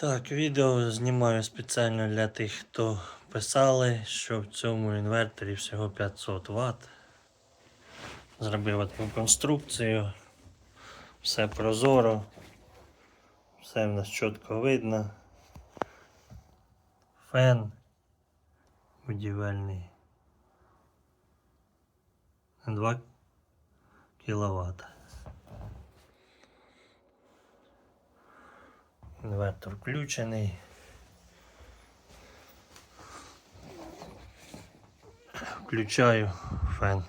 Так, відео знімаю спеціально для тих, хто писали, що в цьому інверторі всього 500 Вт. Зробив таку конструкцію. Все прозоро. Все в нас чітко видно. Фен будівельний. 2 кВт. Інвертор включений. Включаю фен.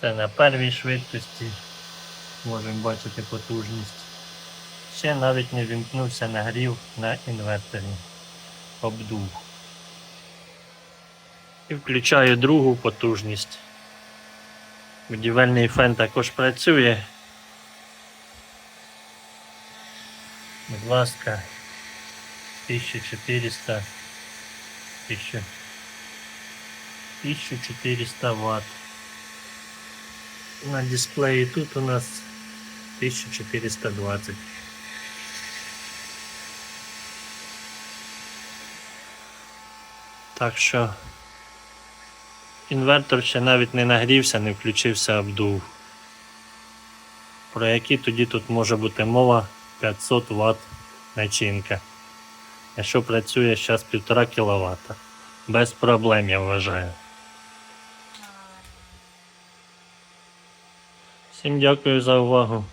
Це на первій швидкості. Можемо бачити потужність. Ще навіть не вімкнувся нагрів на інверторі. Обдув. І включаю другу потужність. Будівельний фен також працює. Будь ласка, 1400 1000 1400 Вт. На дисплеї тут у нас 1420. Так що інвертор ще навіть не нагрівся, не включився обдув. Про які тоді тут може бути мова 500 Вт начинка. Якщо працює зараз 1,5 кВт. Без проблем, я вважаю. Всім дякую за увагу.